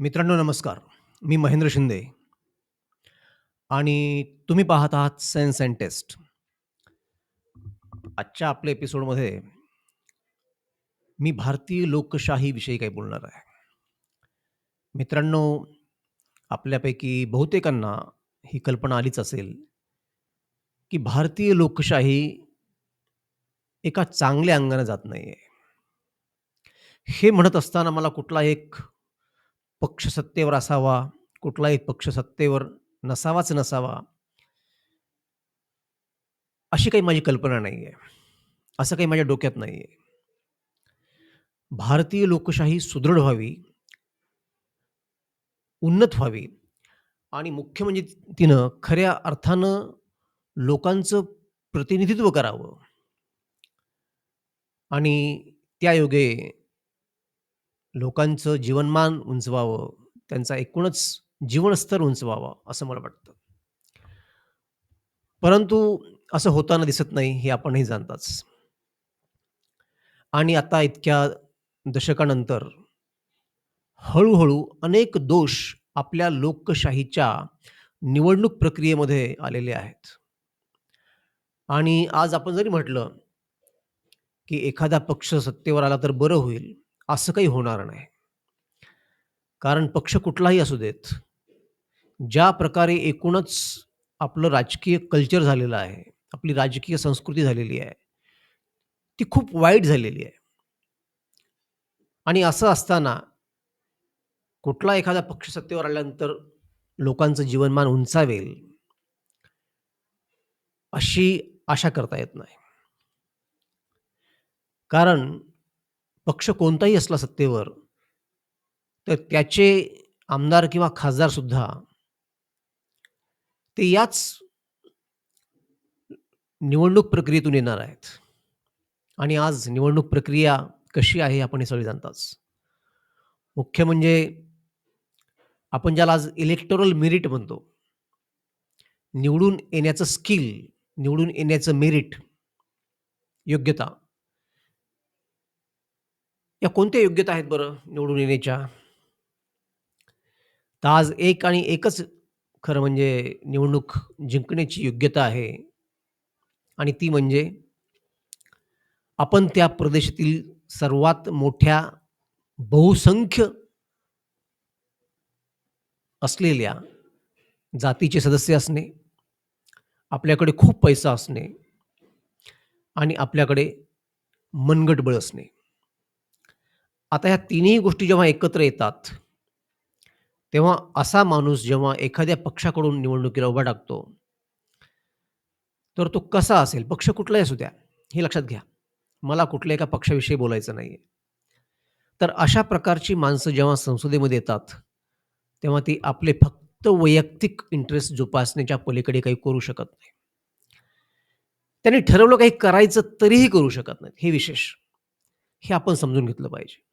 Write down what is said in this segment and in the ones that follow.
मित्रांनो नमस्कार. मी महेंद्र शिंदे आणि तुम्ही पाहत आहात सेन्स अँड टेस्ट. आजच्या आपल्या एपिसोडमध्ये मी भारतीय लोकशाहीविषयी काही बोलणार आहे. मित्रांनो, आपल्यापैकी बहुतेकांना ही कल्पना आलीच असेल, की भारतीय लोकशाही एका चांगल्या अंगाने जात नाही आहे हे म्हणत असताना मला कुठला एक पक्ष सत्तेवर असावा, कुठलाही पक्ष सत्तेवर नसावाच नसावा अशी काही माझी कल्पना नाही आहे असं काही माझ्या डोक्यात नाही आहे भारतीय लोकशाही सुदृढ व्हावी उन्नत व्हावी आणि मुख्य म्हणजे तिनं खऱ्या अर्थानं लोकांचं प्रतिनिधित्व करावं. आणि त्यायोगे लोकांचं जीवनमान उंचवावं, त्यांचा एकूणच जीवनस्तर उंचवावा, असं मला वाटतं. परंतु असं होताना दिसत नाही, हे आपणही जाणताच. आणि आता इतक्या दशकानंतर हळू-हळू अनेक दोष आपल्या लोकशाहीच्या निवडणूक प्रक्रियेमध्ये आलेले आहेत. आणि आज आपण जरी म्हटलं, की एखादा पक्ष सत्तेवर आला तर बरं होईल, असं काही होणार नाही. कारण पक्ष कुठलाही असू देत, ज्या प्रकारे एकूणच आपलं राजकीय कल्चर झालेलं आहे, आपली राजकीय संस्कृती झालेली आहे, ती खूप वाईट झालेली आहे. आणि असं असताना कुठला एखादा पक्ष सत्तेवर आल्यानंतर लोकांचं जीवनमान उंचावेल अशी आशा करता येत नाही. कारण पक्ष कोणताही असला सत्तेवर, तर त्याचे आमदार किंवा खासदारसुद्धा ते याच निवडणूक प्रक्रियेतून येणार आहेत. आणि आज निवडणूक प्रक्रिया कशी आहे, आपण हे सगळे जाणताच. मुख्य म्हणजे आपण ज्याला आज इलेक्टोरल मेरिट म्हणतो. निवडून येण्याचं स्किल, निवडून येण्याचं मेरिट, योग्यता. या कोणत्या योग्यता आहेत बरं निवडून येण्याच्या? तर आज एक आणि एकच खरं म्हणजे निवडणूक जिंकण्याची योग्यता आहे. आणि ती म्हणजे आपण त्या प्रदेशातील सर्वात मोठ्या बहुसंख्य असलेल्या जातीचे सदस्य असणे, आपल्याकडे खूप पैसा असणे आणि आपल्याकडे मनगट बळ असणे. आता ह्या तिन्ही गोष्टी जेव्हा एकत्र येतात, तेव्हा असा माणूस जेव्हा एखाद्या पक्षाकडून निवडणुकीला उभा टाकतो तर तो कसा असेल, पक्ष कुठलाही असू द्या, हे लक्षात घ्या. मला कुठल्या एका पक्षाविषयी बोलायचं नाहीये. तर अशा प्रकारची माणसं जेव्हा संसदेमध्ये येतात, तेव्हा ती आपले फक्त वैयक्तिक इंटरेस्ट जोपासण्याच्या पलीकडे काही करू शकत नाही. त्यांनी ठरवलं काही करायचं तरीही करू शकत नाहीत, हे विशेष. हे आपण समजून घेतलं पाहिजे.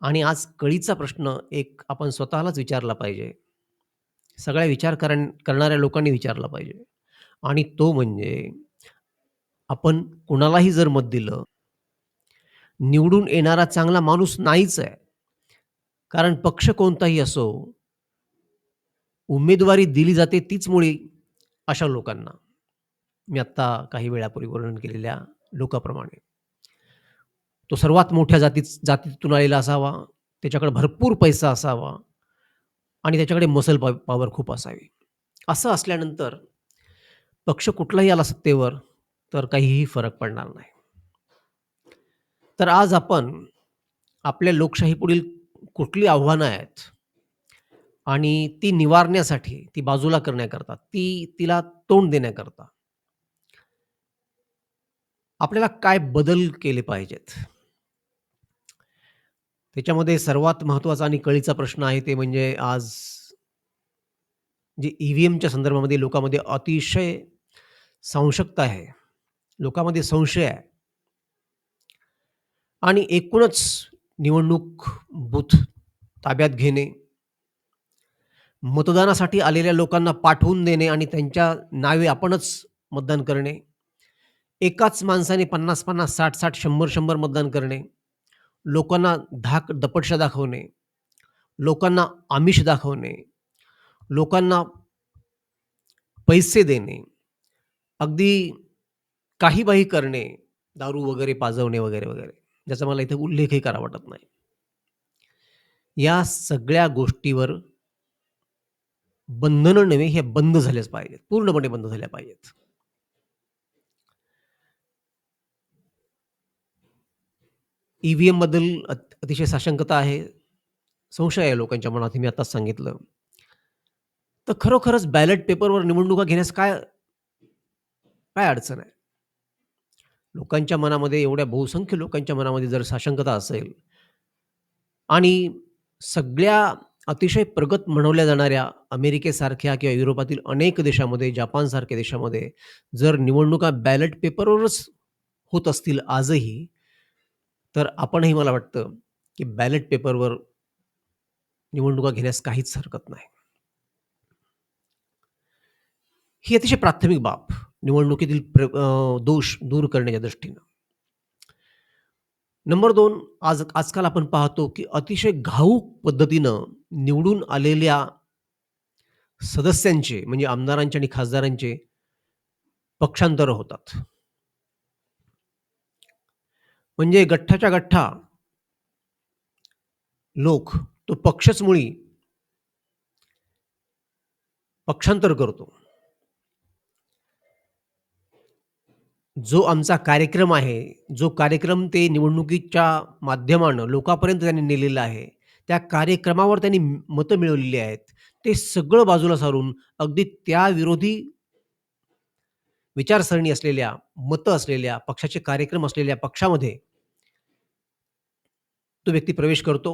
आणि आज कळीचा प्रश्न एक आपण स्वतःलाच विचारला पाहिजे. सगळ्या विचार करण करणाऱ्या लोकांनी विचारला पाहिजे. आणि तो म्हणजे आपण कुणालाही जर मत दिलं निवडून येणारा चांगला माणूस नाहीच आहे. कारण पक्ष कोणताही असो, उमेदवारी दिली जाते तीच मुळी अशा लोकांना. मी आत्ता काही वेळापूर्वी वर्णन केलेल्या लोकाप्रमाणे. तो सर्वात मोठ्या जाती जातीतून आलेला असावा, त्याच्याकडे भरपूर पैसा असावा आणि त्याच्याकडे मसल पॉ पॉवर खूप असावी. असं असल्यानंतर पक्ष कुठलाही आला सत्तेवर, तर काहीही फरक पडणार नाही. तर आज आपण आपल्या लोकशाहीपुढील कुठली आव्हानं आहेत आणि ती निवारण्यासाठी, ती बाजूला करण्याकरता, ती तिला तोंड देण्याकरता आपल्याला काय बदल केले पाहिजेत? त्याच्यामध्ये सर्वात महत्त्वाचा आणि कळीचा प्रश्न आहे ते म्हणजे आज जे ई-व्ही-एमच्या संदर्भामध्ये लोकांमध्ये अतिशय संशक्ता आहे. लोकांमध्ये संशय आहे. आणि एकूणच निवडणूक बूथ ताब्यात घेणे, मतदानासाठी आलेल्या लोकांना पाठवून देणे आणि त्यांच्या नावे आपणच मतदान करणे. एकाच माणसाने पन्नास पन्नास साठ साठ शंभर शंभर मतदान करणे. लोकांना धाक दपटशा दाखवणे. लोकांना आमिष दाखवणे, लोकांना पैसे देणे, अगदी काही-बाही करणे, दारू वगैरे पाजवणे वगैरे, वगैरे. ज्याचा मला इथे उल्लेखही करावा वाटत नाही. या सगळ्या गोष्टीवर बंधनं नव्हे, हे बंद झालेच पाहिजेत. पूर्णपणे बंद झाल्या पाहिजेत. ई-व्ही-एमबद्दल अत अतिशय साशंकता आहे. संशय आहे लोकांच्या मनात, हे मी आत्ताच सांगितलं. तर खरोखरच बॅलट पेपरवर निवडणुका घेण्यास काय काय अडचण आहे? लोकांच्या मनामध्ये एवढ्या बहुसंख्य लोकांच्या मनामध्ये जर साशंकता असेल आणि सगळ्या अतिशय प्रगत म्हणवल्या जाणाऱ्या अमेरिकेसारख्या किंवा युरोपातील अनेक देशामध्ये, जपानसारख्या देशामध्ये जर निवडणुका बॅलट पेपरवरच होत असतील आजही, तर आपणही मला वाटतं, की बॅलेट पेपरवर निवडणुका घेण्यास काहीच हरकत नाही. ही अतिशय प्राथमिक बाब निवडणुकीतील प्र अ, दोष दूर करण्याच्या दृष्टीनं. नंबर 2 आज आजकाल आपण पाहतो, की अतिशय घाऊक पद्धतीनं निवडून आलेल्या सदस्यांचे म्हणजे आमदारांचे आणि खासदारांचे पक्षांतरं होतात. म्हणजे गठ्ठाच्या गठ्ठा लोक तो पक्षच मुळी पक्षांतर करतो. जो आमचा कार्यक्रम आहे, जो कार्यक्रम ते निवडणुकीच्या माध्यमानं लोकांपर्यंत त्यांनी नेलेला आहे, त्या कार्यक्रमावर त्यांनी मतं मिळवलेली आहेत. ते सगळं बाजूला सारून अगदी त्या विरोधी विचारसरणी असलेल्या, मतं असलेल्या, पक्षाचे कार्यक्रम असलेल्या पक्षामध्ये तो व्यक्ती प्रवेश करतो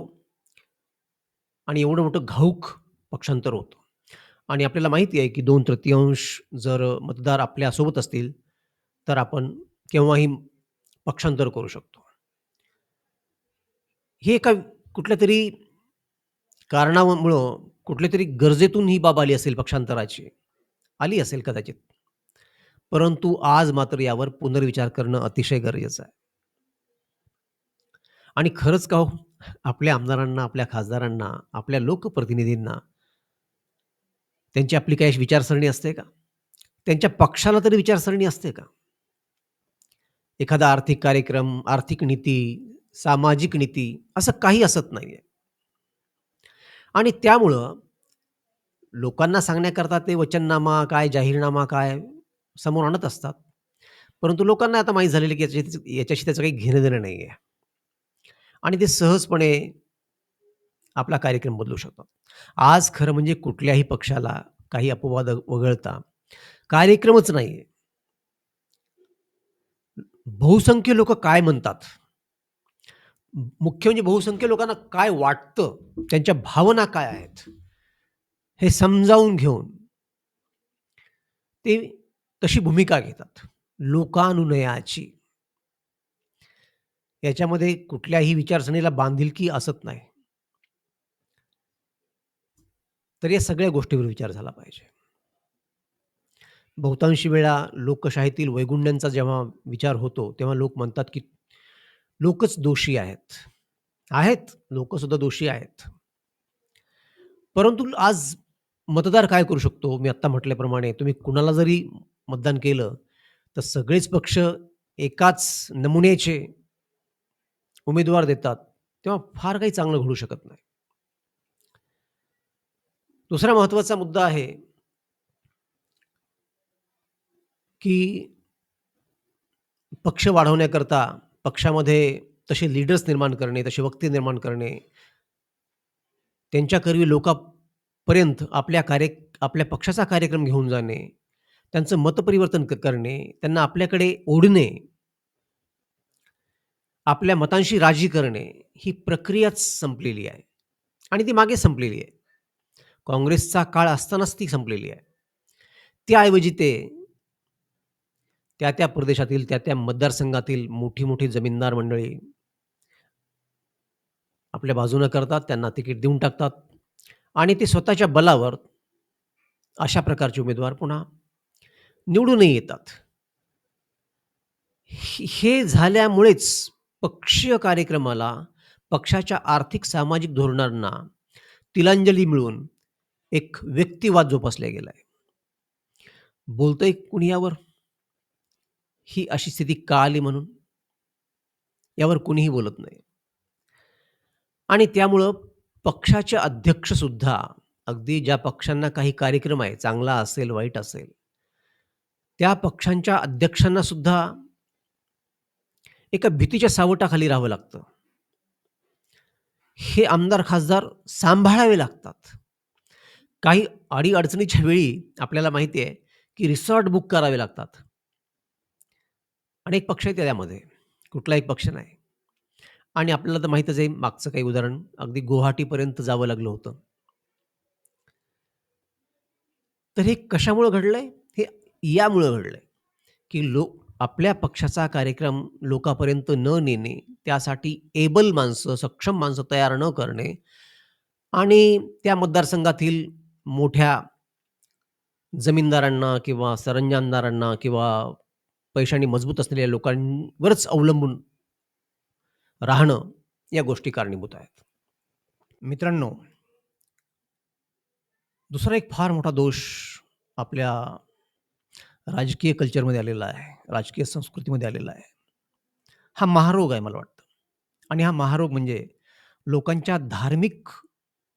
आणि एवढं मोठं घाऊक पक्षांतर होतं. आणि आपल्याला माहिती आहे, की 2/3 जर मतदार आपल्यासोबत असतील, तर आपण केव्हाही पक्षांतर करू शकतो. हे एका कुठल्या तरी कारणामुळं, कुठल्यातरी गरजेतून ही बाब आली असेल पक्षांतराची. आली असेल कदाचित. परंतु आज मात्र यावर पुनर्विचार करणं अतिशय गरजेचं आहे. आणि खरंच का हो, आपल्या आमदारांना, आपल्या खासदारांना, आपल्या लोकप्रतिनिधींना त्यांची आपली काही विचारसरणी असते का? त्यांच्या पक्षाला तरी विचारसरणी असते का? एखादा आर्थिक कार्यक्रम, आर्थिक नीती, सामाजिक नीती असं काही असत नाहीये. आणि त्यामुळं लोकांना सांगण्याकरता ते वचननामा काय, जाहीरनामा काय समोर आणत असतात. परंतु लोकांना आता माहीत झालेलं आहे, की याच्याशी याच्याशी त्याचं काही घेणं-देणं नाहीये. आणि ते सहजपणे आपला कार्यक्रम बदलू शकतात. आज खरं म्हणजे कुठल्याही पक्षाला काही अपवाद वगळता कार्यक्रमच नाही बहुसंख्य लोक काय म्हणतात? मुख्य म्हणजे बहुसंख्य लोकांना काय वाटतं? त्यांच्या भावना काय आहेत? हे समजावून घेऊन ते तशी भूमिका घेतात. लोकानुनयाची. याच्यामध्ये कुठल्याही विचारसरणीला बांधिलकी असत नाही. तर या सगळ्या गोष्टीवर विचार झाला पाहिजे. बहुतांशी वेळा लोकशाहीतील वैगुंड्यांचा जेव्हा विचार होतो, तेव्हा लोक म्हणतात, की लोकच दोषी आहेत. आहेत, लोकसुद्धा दोषी आहेत. परंतु आज मतदार काय करू शकतो? मी आत्ता म्हटल्याप्रमाणे तुम्ही कुणाला जरी मतदान केलं, तर सगळेच पक्ष एकाच नमुन्याचे उमेदवार देतात, तेव्हा फार काही चांगलं घडू शकत नाही. दुसरा महत्त्वाचा मुद्दा आहे की पक्ष वाढवण्याकरता पक्षामध्ये तसे लीडर्स निर्माण करणे, तसे वक्ते निर्माण करणे. त्यांच्याकरवी लोकांपर्यंत आपल्या कार्य आपल्या पक्षाचा कार्यक्रम घेऊन जाणे, त्यांचं मतपरिवर्तन करणे, त्यांना आपल्याकडे ओढणे. आपल्या मतांशी राजी करणे, ही प्रक्रियाच संपलेली आहे आणि ती मागे संपलेली आहे. काँग्रेसचा काळ असतानाच ती संपलेली आहे. त्याऐवजी ते त्या-त्या प्रदेशातील, त्या-त्या मतदारसंघातील मोठी-मोठी जमीनदार मंडळी आपल्या बाजूनं करतात, त्यांना तिकीट देऊन टाकतात आणि ते स्वतःच्या बलावर अशा प्रकारचे उमेदवार पुन्हा निवडूनही येतात. हे झाल्यामुळेच पक्षीय कार्यक्रमाला, पक्षाच्या आर्थिक सामाजिक धोरणांना तिलांजली मिळून एक व्यक्तिवाद जोपासला गेलाय बोलतंय कुणी यावर? ही अशी स्थिती का आली म्हणून? यावर कुणीही बोलत नाही. आणि त्यामुळं पक्षाचे अध्यक्षसुद्धा अगदी ज्या पक्षांना काही कार्यक्रम आहे, चांगला असेल, वाईट असेल, त्या पक्षांच्या अध्यक्षांना सुद्धा एका भीतीच्या सावटाखाली राहावं लागतं. हे आमदार, खासदार सांभाळावे लागतात. काही अडी-अडचणीच्या वेळी आपल्याला माहिती आहे, की रिसॉर्ट बुक करावे लागतात. अनेक पक्ष आहेत त्यामध्ये, कुठला एक पक्ष नाही. आणि आपल्याला तर माहीतच आहे मागचं काही उदाहरण अगदी गुवाहाटीपर्यंत जावं लागलं होतं. तर हे कशामुळं घडलंय? हे यामुळं घडलंय, की लोक आपल्या पक्षाचा कार्यक्रम लोकांपर्यंत न नेणे, त्यासाठी एबल माणसं, सक्षम माणसं तयार न करणे आणि त्या मतदारसंघातील मोठ्या जमीनदारांना किंवा सरंजामदारांना किंवा पैशाने मजबूत असलेल्या लोकांवरच अवलंबून राहणं, या गोष्टी कारणीभूत आहेत. मित्रांनो दुसरा एक फार मोठा दोष आपल्या राजकीय कल्चरमध्ये आलेला आहे, राजकीय संस्कृतीमध्ये आलेला आहे. हा महारोग आहे मला वाटतं. आणि हा महारोग म्हणजे लोकांच्या धार्मिक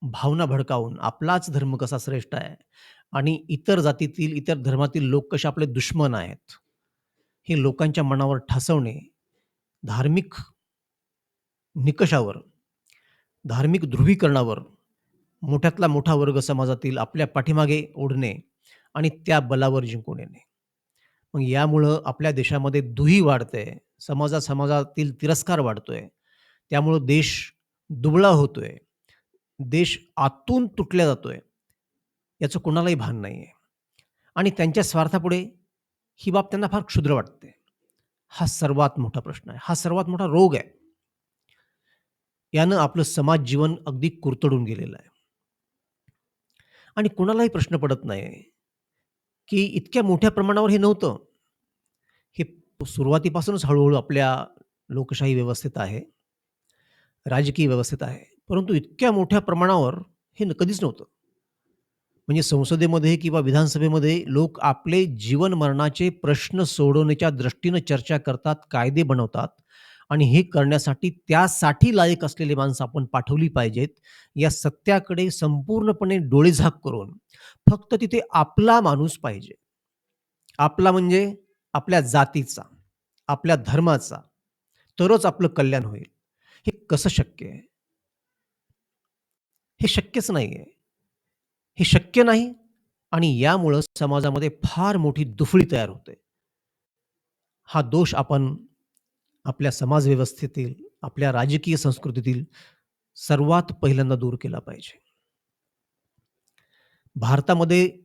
भावना भडकावून आपलाच धर्म कसा श्रेष्ठ आहे आणि इतर जातीतील, इतर धर्मातील लोक कसे आपले दुश्मन आहेत, हे लोकांच्या मनावर ठसवणे, धार्मिक निकषावर, धार्मिक ध्रुवीकरणावर मोठ्यातला मोठा वर्ग समाजातील आपल्या पाठीमागे ओढणे आणि त्या बलावर जिंकून येणे. मग यामुळं आपल्या देशामध्ये दुही वाढते, समाजा-समाजातील तिरस्कार वाढतोय. त्यामुळं देश दुबळा होतोय. देश आतून तुटला जातोय. याचं कोणालाही भान नाहीये. आणि त्यांच्या स्वार्थापुढे ही बाब त्यांना फार क्षुद्र वाटते. हा सर्वात मोठा प्रश्न आहे. हा सर्वात मोठा रोग आहे. यानं आपलं समाज जीवन अगदी कुरतडून गेलेलं आहे. आणि कुणालाही प्रश्न पडत नाही, की इतक्या मोठ्या प्रमाणावर हे नव्हतं. हे सुरुवातीपासूनच हळू-हळू आपल्या लोकशाही व्यवस्थेत आहे. राजकीय व्यवस्थेत आहे. परंतु इतक्या मोठ्या प्रमाणावर हे न कधीच नव्हतं. म्हणजे संसदेमध्ये किंवा विधानसभेमध्ये लोक आपले जीवन-मरणाचे प्रश्न सोडवण्याच्या दृष्टीनं चर्चा करतात, कायदे बनवतात आणि हे करण्यासाठी त्यासाठी लायक असलेली माणसं आपण पाठवली पाहिजेत. या सत्याकडे संपूर्णपणे डोळेझाक करून फक्त तिथे आपला माणूस पाहिजे. आपला म्हणजे आपल्या जातीचा, आपल्या धर्माचा, तरच आपलं कल्याण होईल. हे कसं शक्य आहे? हे शक्यच नाही आहे हे शक्य नाही आणि यामुळं समाजामध्ये फार मोठी दुफळी तयार होते. हा दोष आपण आपल्या समाज व्यवस्थेतील, आपल्या राजकीय संस्कृतीतील सर्वात पहिल्यांदा दूर केला पाहिजे. भारतामध्ये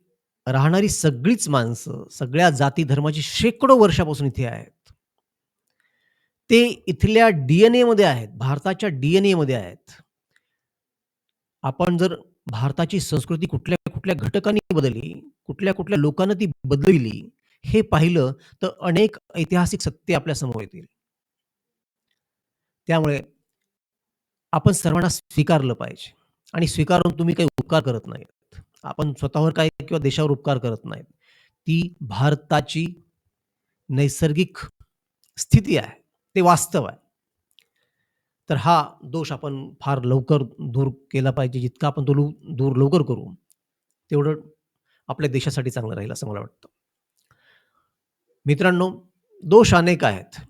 राहणारी सगळीच माणसं, सगळ्या जाती-धर्माची शेकडो वर्षापासून इथे आहेत. ते इथल्या डीएनए मध्ये आहेत. भारताच्या डीएनए मध्ये आहेत. आपण जर भारताची संस्कृती कुठल्या-कुठल्या घटकांनी बदलली, कुठल्या-कुठल्या लोकांना ती बदलली, हे पाहिलं तर अनेक ऐतिहासिक सत्य आपल्यासमोर येतील. त्यामुळे आपण सर्वांना स्वीकारलं पाहिजे आणि स्वीकारून तुम्ही काही उपकार करत नाहीत. आपण स्वतःवर काही किंवा देशावर उपकार करत नाहीत. ती भारताची नैसर्गिक स्थिती आहे. ते वास्तव आहे. तर हा दोष आपण फार लवकर दूर केला पाहिजे. जितका आपण तो दूर लवकर करू, तेवढं आपल्या देशासाठी चांगलं राहील असं मला वाटतं. मित्रांनो, दोष अनेक आहेत.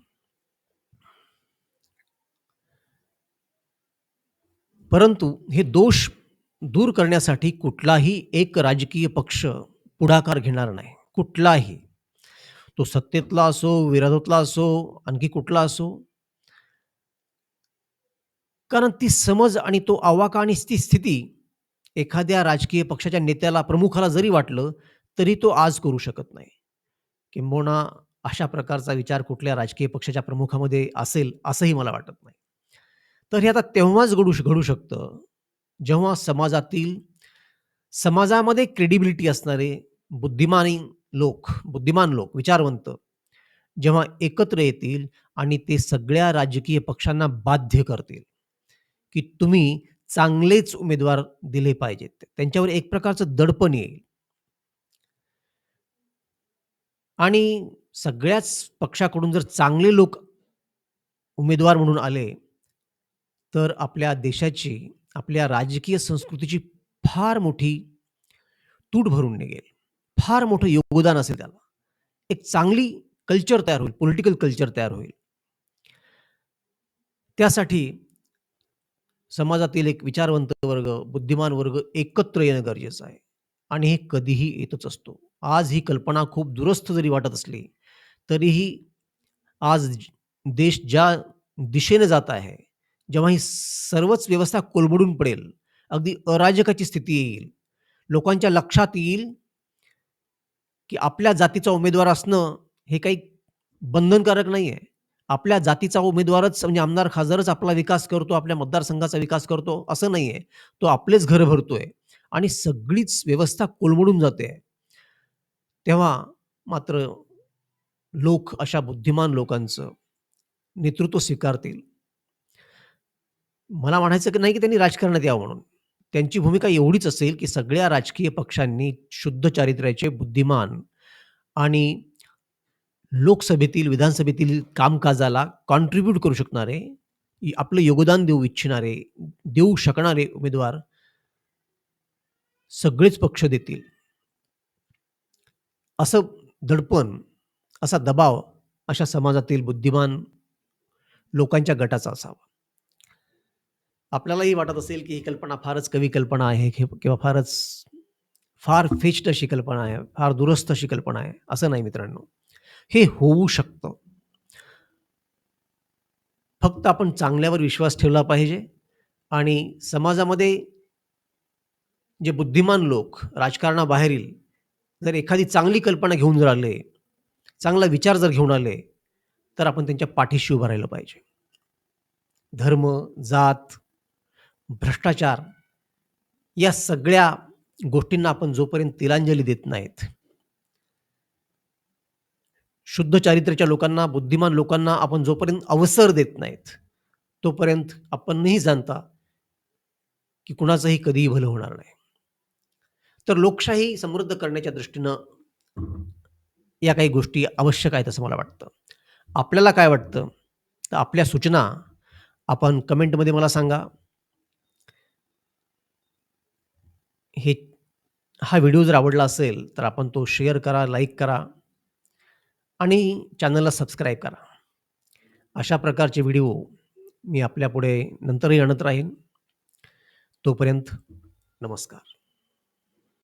परंतु हे दोष दूर करण्यासाठी कुठलाही एक राजकीय पक्ष पुढाकार घेणार नाही. कुठलाही. तो सत्तेतला असो, विरोधातला असो, आणखी कुठला असो. कारण ती समज आणि तो आवाका आणि ती स्थिती एखाद्या राजकीय पक्षाच्या नेत्याला, प्रमुखाला जरी वाटलं, तरी तो आज करू शकत नाही. किंबहुना अशा प्रकारचा विचार कुठल्या राजकीय पक्षाच्या प्रमुखामध्ये असेल, असंही मला वाटत नाही. तर हे आता तेव्हाच घडू घडू शकतं, जेव्हा समाजातील समाजामध्ये क्रेडिबिलिटी असणारे बुद्धिमानी लोक, बुद्धिमान लोक, विचारवंत जेव्हा एकत्र येतील आणि ते सगळ्या राजकीय पक्षांना बाध्य करतील, की तुम्ही चांगलेच उमेदवार दिले पाहिजेत. त्यांच्यावर एक प्रकारचं दडपण येईल. आणि सगळ्याच पक्षाकडून जर चांगले लोक उमेदवार म्हणून आले, तर आपल्या देशाची, आपल्या राजकीय संस्कृतीची फार मोठी तूट भरून निघेल. फार मोठं योगदान असेल त्याला. एक चांगली कल्चर तयार होईल, पॉलिटिकल कल्चर तयार होईल. त्यासाठी समाजातील एक विचारवंत वर्ग, बुद्धिमान वर्ग एकत्र येणं गरजेचं आहे आणि हे कधीही येतच असतो. आज ही कल्पना खूप दुरस्थ जरी वाटत असली, तरीही आज देश ज्या दिशेने जात आहे, जेव्हा ही सर्वच व्यवस्था कोलमडून पडेल, अगदी अराजकाची स्थिती येईल, लोकांच्या लक्षात येईल की आपल्या जातीचा उमेदवार असणं हे काही बंधनकारक नाही आहे आपल्या जातीचा उमेदवारच म्हणजे आमदार, खासदारच आपला विकास करतो, आपल्या मतदारसंघाचा विकास करतो, असं नाही आहे तो आपलेच घर भरतोय आणि सगळीच व्यवस्था कोलमडून जाते. तेव्हा मात्र लोक अशा बुद्धिमान लोकांचं नेतृत्व स्वीकारतील. मला म्हणायचं की नाही की त्यांनी राजकारणात यावं म्हणून. त्यांची भूमिका एवढीच असेल की सगळ्या राजकीय पक्षांनी शुद्ध चारित्र्याचे, बुद्धिमान आणि लोकसभेतील, विधानसभेतील कामकाजाला कॉन्ट्रिब्यूट करू शकणारे, आपलं योगदान देऊ इच्छिणारे, देऊ शकणारे उमेदवार सगळेच पक्ष देतील. असं दडपण, असा दबाव अशा समाजातील बुद्धिमान लोकांच्या गटाचा असावा. आपल्यालाही वाटत असेल की ही कल्पना फारच कवी कल्पना आहे किंवा फारच फार फेच्ड अशी कल्पना आहे, फार दुरस्त अशी कल्पना आहे. असं नाही मित्रांनो. हे होऊ शकतं. फक्त आपण चांगल्यावर विश्वास ठेवला पाहिजे आणि समाजामध्ये जे बुद्धिमान लोक राजकारणाबाहेरील जर एखादी चांगली कल्पना घेऊन जर आले, चांगला विचार जर घेऊन आले, तर आपण त्यांच्या पाठीशी उभं राहिलं पाहिजे. धर्म, जात, भ्रष्टाचार या सगळ्या गोष्टींना आपण जोपर्यंत तिलांजली देत नाहीत शुद्ध चारित्र्याच्या लोकांना, बुद्धिमान लोकांना आपण जोपर्यंत अवसर देत नाहीत, तोपर्यंत आपण नाही जाणता की कुणाचंही कधीही भलं होणार नाही. तर लोकशाही समृद्ध करण्याच्या दृष्टीनं या काही गोष्टी आवश्यक आहेत असं मला वाटतं. आपल्याला काय वाटतं? तर आपल्या सूचना आपण कमेंटमध्ये मला सांगा. हे हा व्हिडिओ जर आवडला असेल, तर आपण तो शेअर करा, लाईक करा आणि चॅनलला सबस्क्राईब करा. अशा प्रकारचे व्हिडिओ मी आपल्यापुढे नंतरही आणत राहीन. तोपर्यंत नमस्कार.